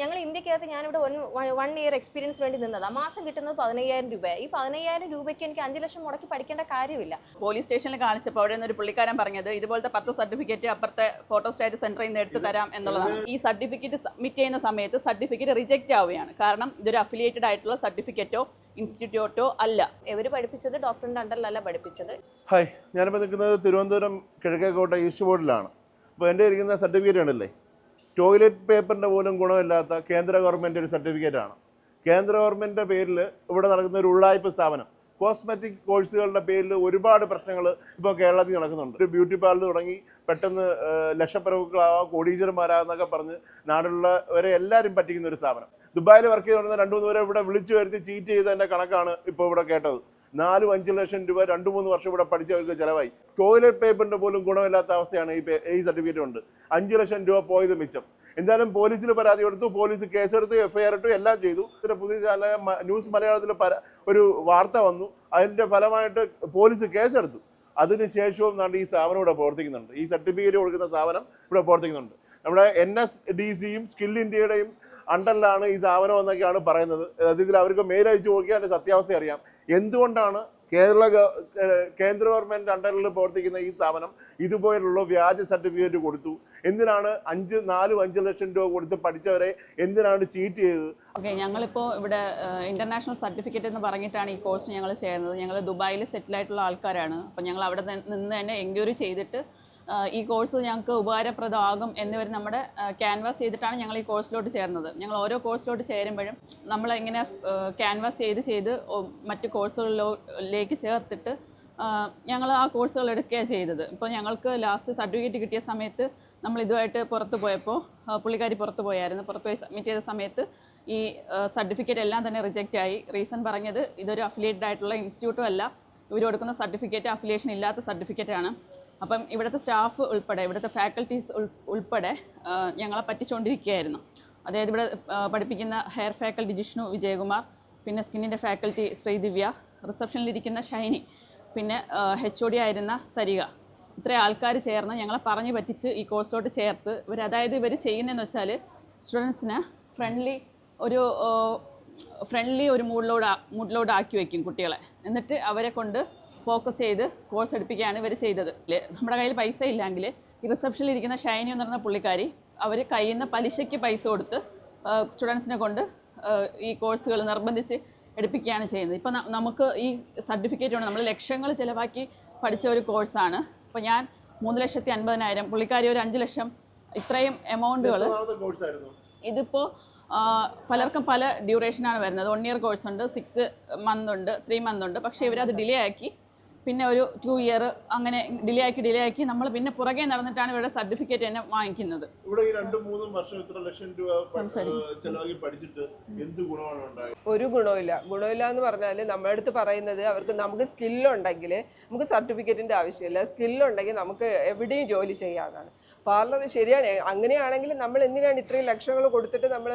ഞങ്ങൾ ഇന്ത്യക്കകത്ത് ഞാനിവിടെ one year experience വേണ്ടി നിന്നതാണ് മാസം കിട്ടുന്നത് പതിനയ്യായിരം രൂപ ഈ പതിനയ്യായിരം രൂപയ്ക്ക് എനിക്ക് അഞ്ച് ലക്ഷം മുടക്കി പഠിക്കേണ്ട കാര്യമില്ല. പോലീസ് സ്റ്റേഷനിൽ കാണിച്ചപ്പോൾ അവിടെ നിന്ന് ഒരു പുള്ളിക്കാരൻ പറഞ്ഞത് ഇതുപോലത്തെ പത്ത് സർട്ടിഫിക്കറ്റ് അപ്പുറത്തെ ഫോട്ടോസ്റ്റാറ്റ് സെന്ററിൽ നിന്ന് എടുത്ത് തരാം എന്നുള്ളതാണ്. ഈ സർട്ടിഫിക്കറ്റ് സബ്മിറ്റ് ചെയ്യുന്ന സമയത്ത് സർട്ടിഫിക്കറ്റ് റിജക്റ്റ് ആവുകയാണ്. കാരണം ഇതൊരു അഫിലിയേറ്റഡ് ആയിട്ടുള്ള സർട്ടിഫിക്കറ്റോ ഇൻസ്റ്റിറ്റ്യൂട്ടോ അല്ല. ഇവർ പഠിപ്പിച്ചത് ഡോക്ടറിന്റെ അണ്ടറിലല്ല പഠിപ്പിച്ചത്. ഹായ് ഞാനിപ്പോൾ നിൽക്കുന്നത് തിരുവനന്തപുരം കിഴക്കേക്കോട്ട ഈസ്റ്റ് ബോർഡിലാണ് അപ്പോൾ എന്റെ ഇരിക്കുന്ന സർട്ടിഫിക്കറ്റ് ഉണ്ടല്ലേ ടോയ്ലറ്റ് പേപ്പറിന്റെ പോലും ഗുണമില്ലാത്ത കേന്ദ്ര ഗവൺമെന്റ് ഒരു സർട്ടിഫിക്കറ്റാണ് കേന്ദ്ര ഗവൺമെന്റിന്റെ പേരിൽ ഇവിടെ നടക്കുന്ന ഒരു ഉള്ളായ്പ സ്ഥാപനം കോസ്മെറ്റിക് കോഴ്സുകളുടെ പേരിൽ ഒരുപാട് പ്രശ്നങ്ങൾ ഇപ്പോൾ കേരളത്തിൽ നടക്കുന്നുണ്ട്. ഒരു ബ്യൂട്ടി പാർലർ തുടങ്ങി പെട്ടെന്ന് ഏഹ്, ലക്ഷപ്രഭുക്കളാവാം കോടീശ്വരന്മാരാന്നൊക്കെ പറഞ്ഞ് നാടുള്ളവരെ എല്ലാവരും പറ്റിക്കുന്ന ഒരു സ്ഥാപനം. ദുബായിൽ വർക്ക് ചെയ്തുകൊണ്ടിരുന്ന രണ്ടു മൂന്ന് പേരെ ഇവിടെ വിളിച്ചു വരുത്തി ചീറ്റ് ചെയ്തതിന്റെ കണക്കാണ് ഇപ്പോൾ ഇവിടെ കേട്ടത്. നാലും അഞ്ച് ലക്ഷം രൂപ രണ്ട് മൂന്ന് വർഷം ഇവിടെ പഠിച്ചവർക്ക് ചിലവായി. ടോയ്ലറ്റ് പേപ്പറിന്റെ പോലും ഗുണമില്ലാത്ത അവസ്ഥയാണ് ഈ ഈ സർട്ടിഫിക്കറ്റ് ഉണ്ട്. അഞ്ച് ലക്ഷം രൂപ പോയത് മിച്ചം. എന്തായാലും പോലീസിൽ പരാതി കൊടുത്തു പോലീസ് കേസെടുത്തു എഫ്ഐആർ ഇട്ടു എല്ലാം ചെയ്തു. ഇതിന്റെ പുതിയ ചാനൽ ന്യൂസ് മലയാളത്തിൽ ഒരു വാർത്ത വന്നു. അതിന്റെ ഫലമായിട്ട് പോലീസ് കേസെടുത്തു. അതിനുശേഷവും നാണ്ട് ഈ സ്ഥാപനം ഇവിടെ പ്രവർത്തിക്കുന്നുണ്ട്. ഈ സർട്ടിഫിക്കറ്റ് കൊടുക്കുന്ന സ്ഥാപനം ഇവിടെ പ്രവർത്തിക്കുന്നുണ്ട്. നമ്മുടെ എൻ എസ് ഡി സിയും സ്കിൽ ഇന്ത്യയുടെയും അണ്ടറിലാണ് ഈ സ്ഥാപനം എന്നൊക്കെയാണ് പറയുന്നത്. അതിൽ അവർക്ക് മെയിൽ അയച്ചു നോക്കിയാൽ അതിന്റെ സത്യാവസ്ഥ അറിയാം. എന്തുകൊണ്ടാണ് കേരള കേന്ദ്ര ഗവൺമെന്റ് അണ്ടറിൽ പ്രവർത്തിക്കുന്ന ഈ സ്ഥാപനം ഇതുപോലുള്ള വ്യാജ സർട്ടിഫിക്കറ്റ് കൊടുത്തു? എന്തിനാണ് അഞ്ച് നാലും അഞ്ച് ലക്ഷം രൂപ കൊടുത്ത് പഠിച്ചവരെ എന്തിനാണ് ചീറ്റ് ചെയ്തത്? ഓക്കെ ഞങ്ങളിപ്പോൾ ഇവിടെ ഇന്റർനാഷണൽ സർട്ടിഫിക്കറ്റ് എന്ന് പറഞ്ഞിട്ടാണ് ഈ കോഴ്സ് ഞങ്ങൾ ചേർന്നത് ഞങ്ങൾ ദുബായിൽ സെറ്റിൽ ആയിട്ടുള്ള ആൾക്കാരാണ്. അപ്പോൾ ഞങ്ങൾ അവിടെ നിന്ന് തന്നെ എൻക്വയറി ചെയ്തിട്ട് ഈ കോഴ്സ് ഞങ്ങൾക്ക് ഉപകാരപ്രദമാകും എന്നിവർ നമ്മുടെ ക്യാൻവാസ് ചെയ്തിട്ടാണ് ഞങ്ങൾ ഈ കോഴ്സിലോട്ട് ചേർന്നത്. ഞങ്ങൾ ഓരോ കോഴ്സിലോട്ട് ചേരുമ്പോഴും നമ്മൾ ഇങ്ങനെ ക്യാൻവാസ് ചെയ്ത് ചെയ്ത് മറ്റ് കോഴ്സുകളിലേക്ക് ചേർത്തിട്ട് ഞങ്ങൾ ആ കോഴ്സുകൾ എടുക്കുകയാണ് ചെയ്തത്. ഇപ്പോൾ ഞങ്ങൾക്ക് ലാസ്റ്റ് സർട്ടിഫിക്കറ്റ് കിട്ടിയ സമയത്ത് നമ്മൾ ഇതുമായിട്ട് പുറത്ത് പോയപ്പോൾ പുള്ളിക്കാരി പുറത്ത് പോയായിരുന്നു. പുറത്ത് പോയി സബ്മിറ്റ് ചെയ്ത സമയത്ത് ഈ സർട്ടിഫിക്കറ്റ് എല്ലാം തന്നെ റിജക്റ്റ് ആയി. റീസൺ പറഞ്ഞത് ഇതൊരു അഫിലിയേറ്റഡ് ആയിട്ടുള്ള ഇൻസ്റ്റിറ്റ്യൂട്ടും അല്ല. ഇവർ കൊടുക്കുന്ന സർട്ടിഫിക്കറ്റ് അഫിലിയേഷൻ ഇല്ലാത്ത സർട്ടിഫിക്കറ്റാണ് അപ്പം ഇവിടുത്തെ സ്റ്റാഫ് ഉൾപ്പെടെ ഇവിടുത്തെ ഫാക്കൽറ്റീസ് ഉൾപ്പെടെ ഞങ്ങളെ പറ്റിച്ചുകൊണ്ടിരിക്കുകയായിരുന്നു അതായത് ഇവിടെ പഠിപ്പിക്കുന്ന ഹെയർ ഫാക്കൽറ്റി ജിഷ്ണു വിജയകുമാർ പിന്നെ സ്കിന്നിന്റെ ഫാക്കൽറ്റി ശ്രീദിവ്യ റിസപ്ഷനിലിരിക്കുന്ന ഷൈനി പിന്നെ എച്ച് ഒ ഡി ആയിരുന്ന സരിക. ഇത്രയും ആൾക്കാർ ചേർന്ന് ഞങ്ങളെ പറഞ്ഞു പറ്റിച്ച് ഈ കോഴ്സിലോട്ട് ചേർത്ത് ഇവർ അതായത് ഇവർ ചെയ്യുന്നതെന്ന് വെച്ചാൽ സ്റ്റുഡൻസിന് ഫ്രണ്ട്ലി ഒരു ഫ്രണ്ട്ലി ഒരു മൂഡിലോട് മൂഡിലോട് ആക്കി വയ്ക്കും കുട്ടികളെ. എന്നിട്ട് അവരെ കൊണ്ട് ഫോക്കസ് ചെയ്ത് കോഴ്സ് എടുപ്പിക്കുകയാണ് ഇവർ ചെയ്തത്. നമ്മുടെ കയ്യിൽ പൈസ ഇല്ലെങ്കിൽ ഈ റിസപ്ഷനിൽ ഇരിക്കുന്ന ഷൈനി എന്ന് പറഞ്ഞ പുള്ളിക്കാരി അവർ കയ്യിൽ നിന്ന് പലിശയ്ക്ക് പൈസ കൊടുത്ത് സ്റ്റുഡൻസിനെ കൊണ്ട് ഈ കോഴ്സുകൾ നിർബന്ധിച്ച് എടുപ്പിക്കുകയാണ് ചെയ്യുന്നത്. ഇപ്പം നമുക്ക് ഈ സർട്ടിഫിക്കറ്റ് ഉണ്ട് നമ്മൾ ലക്ഷങ്ങൾ ചിലവാക്കി പഠിച്ച ഒരു കോഴ്സാണ് അപ്പോൾ ഞാൻ മൂന്ന് ലക്ഷത്തി അൻപതിനായിരം പുള്ളിക്കാരി ഒരു അഞ്ച് ലക്ഷം ഇത്രയും എമൗണ്ടുകൾ ഇതിപ്പോൾ പലർക്കും പല ഡ്യൂറേഷനാണ് വരുന്നത്. വൺ ഇയർ കോഴ്സ് ഉണ്ട് സിക്സ് മന്ത് ഉണ്ട് ത്രീ മന്ത് ഉണ്ട്. പക്ഷേ ഇവരത് ഡിലേ ആക്കി പിന്നെ ഒരു ടു ഇയർ അങ്ങനെ ഡിലേ ആക്കി ഡിലേ ആക്കി നമ്മൾ പിന്നെ പുറകെ നടന്നിട്ടാണ് ഇവരുടെ സർട്ടിഫിക്കറ്റ് തന്നെ വാങ്ങിക്കുന്നത്. ഇവിടെ ഈ രണ്ടും മൂന്നും വർഷം ഇത്ര ലക്ഷം രൂപ പ- ചെലവാക്കി പഠിച്ചിട്ട് എന്ത് ഗുണമാണ് ഉണ്ടായത്? ഒരു ഗുണമില്ല ഗുണമില്ല എന്ന് പറഞ്ഞാൽ നമ്മുടെ അടുത്ത് പറയുന്നത് അവർക്ക് നമുക്ക് സ്കില്ലുണ്ടെങ്കിൽ നമുക്ക് സർട്ടിഫിക്കറ്റിന്റെ ആവശ്യമില്ല. സ്കില്ലുണ്ടെങ്കിൽ നമുക്ക് എവിടെയും ജോലി ചെയ്യാവുന്നതാണ്. പാർലർ ശരിയാണ്. അങ്ങനെയാണെങ്കിൽ നമ്മൾ എന്തിനാണ് ഇത്രയും ലക്ഷങ്ങൾ കൊടുത്തിട്ട് നമ്മൾ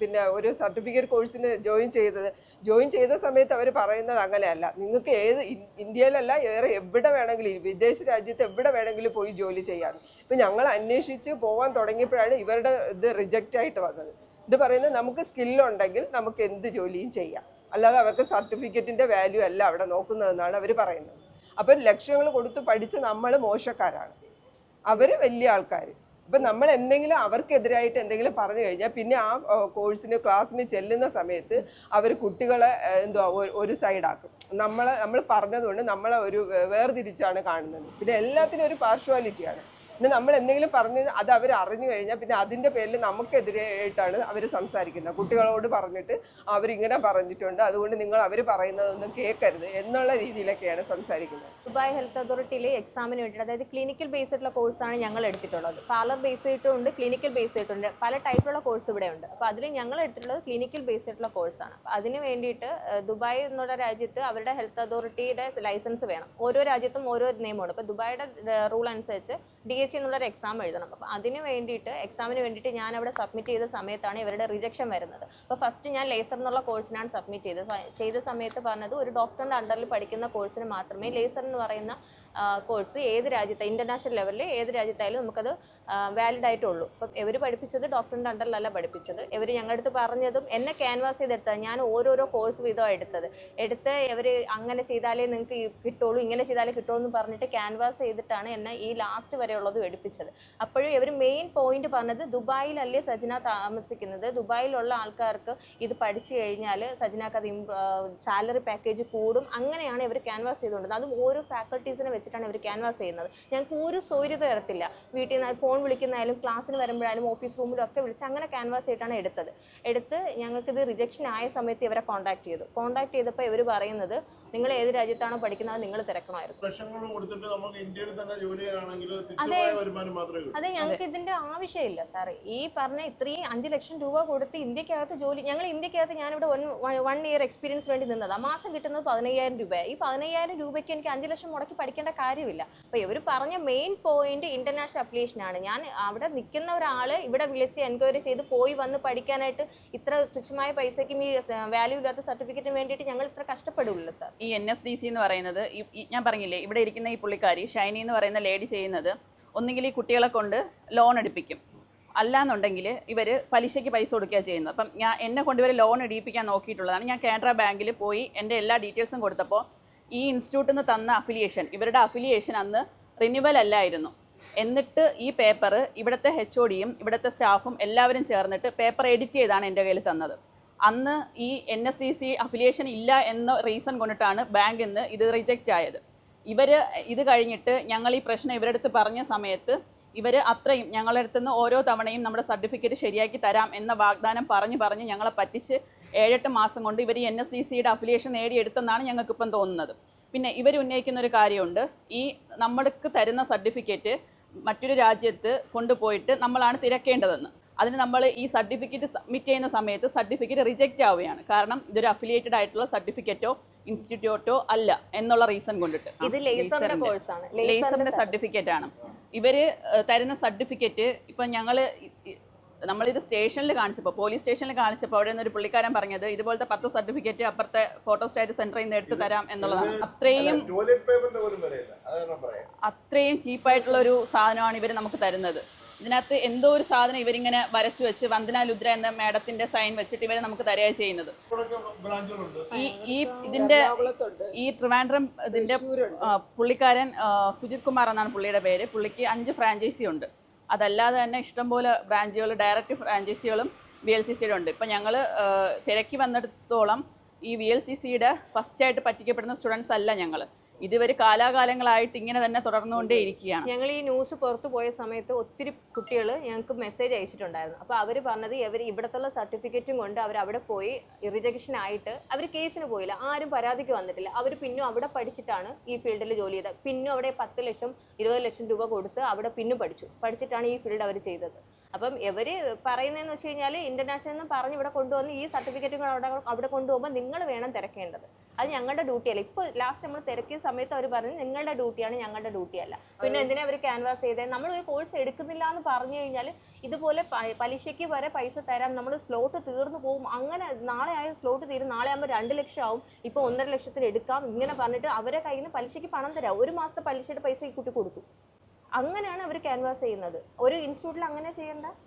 പിന്നെ ഒരു സർട്ടിഫിക്കറ്റ് കോഴ്സിന് ജോയിൻ ചെയ്തത്? ജോയിൻ ചെയ്ത സമയത്ത് അവർ പറയുന്നത് അങ്ങനെയല്ല. നിങ്ങൾക്ക് ഏത് ഇന്ത്യയിലല്ല വേറെ എവിടെ വേണമെങ്കിലും വിദേശ രാജ്യത്ത് എവിടെ വേണമെങ്കിലും പോയി ജോലി ചെയ്യാം. ഇപ്പം ഞങ്ങൾ അന്വേഷിച്ച് പോകാൻ തുടങ്ങിയപ്പോഴാണ് ഇവരുടെ ഇത് റിജക്റ്റ് ആയിട്ട് വന്നത്. ഇത് പറയുന്നത് നമുക്ക് സ്കില്ലുണ്ടെങ്കിൽ നമുക്ക് എന്ത് ജോലിയും ചെയ്യാം. അല്ലാതെ അവർക്ക് സർട്ടിഫിക്കറ്റിന്റെ വാല്യൂ അല്ല അവിടെ നോക്കുന്നതെന്നാണ് അവർ പറയുന്നത്. അപ്പം ലക്ഷ്യങ്ങൾ കൊടുത്ത് പഠിച്ച് നമ്മൾ മോശക്കാരാണ്. അവർ വലിയ ആൾക്കാർ അപ്പം നമ്മൾ എന്തെങ്കിലും അവർക്കെതിരായിട്ട് എന്തെങ്കിലും പറഞ്ഞു കഴിഞ്ഞാൽ പിന്നെ ആ കോഴ്സിന് ക്ലാസ്സിന് ചെല്ലുന്ന സമയത്ത് അവർ കുട്ടികളെ എന്തോ എന്തുവാ ഒരു- സൈഡാക്കും. നമ്മളെ നമ്മൾ പറഞ്ഞതുകൊണ്ട് നമ്മളെ ഒരു വേർതിരിച്ചാണ് കാണുന്നത്. പിന്നെ എല്ലാത്തിനും ഒരു പാർഷ്വാലിറ്റിയാണ് പിന്നെ നമ്മൾ എന്തെങ്കിലും പറഞ്ഞ് അത് അവർ അറിഞ്ഞു കഴിഞ്ഞാൽ പിന്നെ അതിന്റെ പേരിൽ നമുക്കെതിരെയായിട്ടാണ് അവർ സംസാരിക്കുന്നത്. കുട്ടികളോട് പറഞ്ഞിട്ട് അവരിങ്ങനെ പറഞ്ഞിട്ടുണ്ട്. അതുകൊണ്ട് നിങ്ങൾ അവർ പറയുന്നതൊന്നും കേൾക്കരുത് എന്നുള്ള രീതിയിലൊക്കെയാണ് സംസാരിക്കുന്നത്. ദുബായ് ഹെൽത്ത് അതോറിറ്റിയിലെ എക്സാമിന് വേണ്ടിയിട്ട് അതായത് ക്ലിനിക്കൽ ബേസ് ആയിട്ടുള്ള കോഴ്സാണ് ഞങ്ങൾ എടുത്തിട്ടുള്ളത്. പാർലർ ബേസ് ആയിട്ടുണ്ട് ക്ലിനിക്കൽ ബേസ് ആയിട്ടുണ്ട് പല ടൈപ്പുള്ള കോഴ്സ് ഇവിടെ ഉണ്ട്. അപ്പോൾ അതിൽ ഞങ്ങൾ എടുത്തിട്ടുള്ളത് ക്ലിനിക്കൽ ബേസ് ആയിട്ടുള്ള കോഴ്സാണ് അപ്പോൾ അതിന് വേണ്ടിയിട്ട് ദുബായ് എന്നുള്ള രാജ്യത്ത് അവരുടെ ഹെൽത്ത് അതോറിറ്റിയുടെ ലൈസൻസ് വേണം. ഓരോ രാജ്യത്തും ഓരോ നിയമമുണ്ട് അപ്പോൾ ദുബായിയുടെ റൂൾ അനുസരിച്ച് ഡി സി എന്നുള്ളൊരു എക്സാം എഴുതണം. അപ്പോൾ അതിന് വേണ്ടിയിട്ട് എക്സാമിന് വേണ്ടിയിട്ട് ഞാൻ അവിടെ സബ്മിറ്റ് ചെയ്ത സമയത്താണ് ഇവരുടെ റിജക്ഷൻ വരുന്നത്. അപ്പോൾ ഫസ്റ്റ് ഞാൻ ലേസർ എന്നുള്ള കോഴ്സിനാണ് സബ്മിറ്റ് ചെയ്തത്. ചെയ്ത സമയത്ത് പറഞ്ഞത് ഒരു ഡോക്ടറിന്റെ അണ്ടറിൽ പഠിക്കുന്ന കോഴ്സിന് മാത്രമേ ലേസർ എന്ന് പറയുന്ന കോഴ്സ് ഏത് രാജ്യത്തെ ഇന്റർനാഷണൽ ലെവലിൽ ഏത് രാജ്യത്തായാലും നമുക്കത് വാലിഡ് ആയിട്ടുള്ളൂ. അപ്പം ഇവർ പഠിപ്പിച്ചത്? ഡോക്ടറിന്റെ അണ്ടറിലല്ല പഠിപ്പിച്ചത്. ഇവർ ഞങ്ങളുടെ അടുത്ത് പറഞ്ഞതും എന്നെ ക്യാൻവാസ് ചെയ്തെടുത്തത്. ഞാൻ ഓരോരോ കോഴ്സ് വീതമാണ് എടുത്തത്. എടുത്ത് ഇവർ അങ്ങനെ ചെയ്താലേ നിങ്ങൾക്ക് കിട്ടുള്ളൂ ഇങ്ങനെ ചെയ്താലേ കിട്ടുള്ളൂ എന്ന് പറഞ്ഞിട്ട് ക്യാൻവാസ് ചെയ്തിട്ടാണ് എന്നെ ഈ ലാസ്റ്റ് വരെയുള്ളതും എടുപ്പിച്ചത്. അപ്പോഴും ഇവർ മെയിൻ പോയിന്റ് പറഞ്ഞത് ദുബായിലല്ലേ സജന താമസിക്കുന്നത്. ദുബായിലുള്ള ആൾക്കാർക്ക് ഇത് പഠിച്ചു കഴിഞ്ഞാൽ സജനക്ക് അത് സാലറി പാക്കേജ് കൂടും. അങ്ങനെയാണ് ഇവർ ക്യാൻവാസ് ചെയ്തുകൊണ്ടിരുന്നത്. അതും ഓരോ ഫാക്കൽറ്റീസിനെ വെച്ചിട്ടാണ് ഇവർ ക്യാൻവാസ് ചെയ്യുന്നത്. ഞങ്ങൾക്ക് ഒരു സൗകര്യം തരത്തില്ല. വീട്ടിൽ നിന്ന് ഫോൺ വിളിക്കുന്നതായാലും ക്ലാസ്സിന് വരുമ്പോഴായാലും ഓഫീസ് റൂമിലും ഒക്കെ വിളിച്ച് അങ്ങനെ ക്യാൻവാസ് ചെയ്തിട്ടാണ് എടുത്തത്. എടുത്ത് ഞങ്ങൾക്കിത് റിജക്ഷൻ ആയ സമയത്ത് ഇവരെ കോൺടാക്ട് ചെയ്തു. കോൺടാക്ട് ചെയ്തപ്പോൾ ഇവർ പറയുന്നത് നിങ്ങൾ ഏത് രാജ്യത്താണോ പഠിക്കുന്നത് നിങ്ങൾ തിരക്കണമായിരുന്നു. ലക്ഷങ്ങൾ കൊടുത്തിട്ട് നമുക്ക് ഇന്ത്യയിൽ തന്നെ ജോലി ചെയ്യാണെങ്കിൽ തുച്ഛമായ മാത്രമേ കിട്ടൂ. അതെ ഞങ്ങൾക്ക് ഇതിന്റെ ആവശ്യമില്ല സാർ ഈ പറഞ്ഞ ഇത്രയും അഞ്ച് ലക്ഷം രൂപ കൊടുത്ത് ഇന്ത്യക്കകത്ത് ജോലി ഞങ്ങൾ ഇന്ത്യക്കകത്ത് ഞാനിവിടെ വൺ ഇയർ എക്സ്പീരിയൻസ് വേണ്ടി നിന്നത്. ആ മാസം കിട്ടുന്നത് പതിനയ്യായിരം രൂപ ഈ പതിനയ്യായിരം രൂപയ്ക്ക് എനിക്ക് അഞ്ച് ലക്ഷം മുടക്കി പഠിക്കേണ്ട കാര്യമില്ല. അപ്പൊ ഇവർ പറഞ്ഞ മെയിൻ പോയിന്റ് ഇന്റർനാഷണൽ അപ്ലിക്കേഷൻ ആണ്. ഞാൻ അവിടെ നിൽക്കുന്ന ഒരാൾ ഇവിടെ വിളിച്ച് എൻക്വയറി ചെയ്ത് പോയി വന്ന് പഠിക്കാനായിട്ട് ഇത്ര തുച്ഛമായ പൈസയ്ക്കും ഈ വാല്യൂ ഇല്ലാത്ത സർട്ടിഫിക്കറ്റിന് വേണ്ടിയിട്ട് ഞങ്ങൾ ഇത്ര കഷ്ടപ്പെടുകയുള്ളൂ സാർ ഈ എൻ എസ് ഡി സി എന്ന് പറയുന്നത് ഞാൻ പറഞ്ഞില്ലേ ഇവിടെ ഇരിക്കുന്ന ഈ പുള്ളിക്കാരി ഷൈനി എന്ന് പറയുന്ന ലേഡി ചെയ്യുന്നത് ഒന്നുകിൽ ഈ കുട്ടികളെ കൊണ്ട് ലോൺ എടുപ്പിക്കും. അല്ലാന്നുണ്ടെങ്കിൽ ഇവർ പലിശയ്ക്ക് പൈസ കൊടുക്കുക ചെയ്യുന്നത്. അപ്പം ഞാൻ എന്നെ ഇവർ ലോൺ എടുപ്പിക്കാൻ നോക്കിയിട്ടുള്ളതാണ്. ഞാൻ കാനറ ബാങ്കിൽ പോയി എന്റെ എല്ലാ ഡീറ്റെയിൽസും കൊടുത്തപ്പോൾ ഈ ഇൻസ്റ്റിറ്റ്യൂട്ടിൽ നിന്ന് തന്ന അഫിലിയേഷൻ ഇവരുടെ അഫിലിയേഷൻ അന്ന് റിന്യൂവൽ അല്ലായിരുന്നു. എന്നിട്ട് ഈ പേപ്പർ ഇവിടുത്തെ എച്ച് ഒ ഡിയും ഇവിടുത്തെ സ്റ്റാഫും എല്ലാവരും ചേർന്നിട്ട് പേപ്പർ എഡിറ്റ് ചെയ്താണ് എന്റെ കയ്യിൽ തന്നത്. അന്ന് ഈ N S D C affiliation ഇല്ല എന്ന റീസൺ കൊണ്ടിട്ടാണ് ബാങ്കിൽ നിന്ന് ഇത് റിജക്റ്റ് ആയത്. ഇവർ ഇത് കഴിഞ്ഞിട്ട് ഞങ്ങൾ ഈ പ്രശ്നം ഇവരുടെ അടുത്ത് പറഞ്ഞ സമയത്ത് ഇവർ അത്രയും ഞങ്ങളുടെ അടുത്തുനിന്ന് ഓരോ തവണയും നമ്മുടെ സർട്ടിഫിക്കറ്റ് ശരിയാക്കി തരാം എന്ന വാഗ്ദാനം പറഞ്ഞ് പറഞ്ഞ് ഞങ്ങളെ പറ്റിച്ച് ഏഴെട്ട് മാസം കൊണ്ട് ഇവർ എൻ എസ് ഡി സിയുടെ അഫിലിയേഷൻ നേടിയെടുത്തെന്നാണ് ഞങ്ങൾക്കിപ്പം തോന്നുന്നത്. പിന്നെ ഇവർ ഉന്നയിക്കുന്ന ഒരു കാര്യമുണ്ട്. ഈ നമ്മൾക്ക് തരുന്ന സർട്ടിഫിക്കറ്റ് മറ്റൊരു രാജ്യത്ത് കൊണ്ടുപോയിട്ട് നമ്മളാണ് തിരക്കേണ്ടതെന്ന്. അതിന് നമ്മൾ ഈ സർട്ടിഫിക്കറ്റ് സബ്മിറ്റ് ചെയ്യുന്ന സമയത്ത് സർട്ടിഫിക്കറ്റ് റിജക്റ്റ് ആവുകയാണ്. കാരണം ഇതൊരു അഫിലിയേറ്റഡ് ആയിട്ടുള്ള സർട്ടിഫിക്കറ്റോ ഇൻസ്റ്റിറ്റ്യൂട്ടോ അല്ല എന്നുള്ള റീസൺ കൊണ്ടിട്ട്. ഇത് ലേസറിന്റെ ലേസറിന്റെ. കോഴ്സാണ് ലേസറിന്റെ സർട്ടിഫിക്കറ്റ് ആണ്. ഇവർ തരുന്ന സർട്ടിഫിക്കറ്റ് ഇപ്പൊ ഇ- നമ്മളിത് സ്റ്റേഷനിൽ കാണിച്ചപ്പോൾ പോലീസ് സ്റ്റേഷനിൽ കാണിച്ചപ്പോൾ അവിടെ നിന്ന് ഒരു പുള്ളിക്കാരൻ പറഞ്ഞത് ഇതുപോലത്തെ പത്ത് സർട്ടിഫിക്കറ്റ് അപ്പുറത്തെ ഫോട്ടോ സ്റ്റാറ്റ് സെന്ററിൽ നിന്ന് എടുത്ത് തരാം എന്നുള്ളതാണ്. അത്രയും അത്രയും ചീപ്പായിട്ടുള്ള ഒരു സാധനമാണ് ഇവർ നമുക്ക് തരുന്നത്. ഇതിനകത്ത് എന്തോ ഒരു സാധനം ഇവരിങ്ങനെ വരച്ചു വെച്ച് വന്ദന ലുദ്ര എന്ന മാഡത്തിന്റെ സൈൻ വെച്ചിട്ട് ഇവരെ നമുക്ക് തരിക ചെയ്യുന്നത്. ഈ ഈ ഇതിന്റെ ഈ ട്രിവാൻഡ്രം ഇതിന്റെ പുള്ളിക്കാരൻ സുജിത് കുമാർ എന്നാണ് പുള്ളിയുടെ പേര്. പുള്ളിക്ക് അഞ്ച് ഫ്രാഞ്ചൈസി ഉണ്ട്. അതല്ലാതെ തന്നെ ഇഷ്ടംപോലെ ബ്രാഞ്ചുകൾ ഡയറക്റ്റ് ഫ്രാഞ്ചൈസികളും വി എൽ സി സിയുടെ ഉണ്ട്. ഇപ്പം ഞങ്ങൾ തിരക്കി വന്നിടത്തോളം ഈ വി എൽ സി സിയുടെ ഫസ്റ്റായിട്ട് പറ്റിക്കപ്പെടുന്ന സ്റ്റുഡൻസ് അല്ല ഞങ്ങൾ ഇതുവരെ കാലാകാലങ്ങളായിട്ട് ഇങ്ങനെ തന്നെ തുടർന്നുകൊണ്ടേ ഇരിക്കുകയാണ്. ഞങ്ങൾ ഈ ന്യൂസ് പുറത്തു പോയ സമയത്ത് ഒത്തിരി കുട്ടികൾ ഞങ്ങൾക്ക് മെസ്സേജ് അയച്ചിട്ടുണ്ടായിരുന്നു. അപ്പോൾ അവർ പറഞ്ഞത് ഇവർ ഇവിടത്തുള്ള സർട്ടിഫിക്കറ്റും കൊണ്ട് അവർ അവിടെ പോയി റിജക്ഷൻ ആയിട്ട് അവർ കേസിന് പോയില്ല. ആരും പരാതിക്ക് വന്നിട്ടില്ല. അവർ പിന്നും അവിടെ പഠിച്ചിട്ടാണ് ഈ ഫീൽഡിൽ ജോലി ചെയ്തത്. പിന്നും അവിടെ പത്ത് ലക്ഷം ഇരുപത് ലക്ഷം രൂപ കൊടുത്ത് അവിടെ പിന്നും പഠിച്ചു. പഠിച്ചിട്ടാണ് ഈ ഫീൽഡ് അവർ ചെയ്തത്. അപ്പം ഇവർ പറയുന്നതെന്ന് വെച്ച് കഴിഞ്ഞാൽ ഇന്റർനാഷണൽ എന്ന് പറഞ്ഞ് ഇവിടെ കൊണ്ടുവന്ന് ഈ സർട്ടിഫിക്കറ്റുകൾ അവിടെ അവിടെ കൊണ്ടുപോകുമ്പോൾ നിങ്ങൾ വേണം തിരക്കേണ്ടത്. അത് ഞങ്ങളുടെ ഡ്യൂട്ടിയല്ല ഇപ്പോൾ ലാസ്റ്റ് നമ്മൾ തിരക്കിയ സമയത്ത് അവർ പറഞ്ഞു നിങ്ങളുടെ ഡ്യൂട്ടിയാണ് ഞങ്ങളുടെ ഡ്യൂട്ടി അല്ല. പിന്നെ എന്തിനാ അവർ ക്യാൻവാസ് ചെയ്തത് നമ്മൾ ഒരു കോഴ്സ് എടുക്കുന്നില്ല എന്ന് പറഞ്ഞു കഴിഞ്ഞാൽ ഇതുപോലെ പലിശയ്ക്ക് വരെ പൈസ തരാം. നമ്മൾ സ്ലോട്ട് തീർന്നു പോകും അങ്ങനെ നാളെ ആയ സ്ലോട്ട് തീരും. നാളെ ആകുമ്പോൾ രണ്ട് ലക്ഷം ആവും. ഇപ്പോൾ ഒന്നര ലക്ഷത്തിൽ എടുക്കാം. ഇങ്ങനെ പറഞ്ഞിട്ട് അവരെ കയ്യിൽ നിന്ന് പലിശയ്ക്ക് പണം തരാം. ഒരു മാസത്തെ പലിശയുടെ പൈസ ഈ കുട്ടി കൊടുത്തു. അങ്ങനെയാണ് അവർ ക്യാൻവാസ് ചെയ്യുന്നത്. ഒരു ഇൻസ്റ്റിറ്റ്യൂട്ടിൽ അങ്ങനെ ചെയ്യേണ്ട?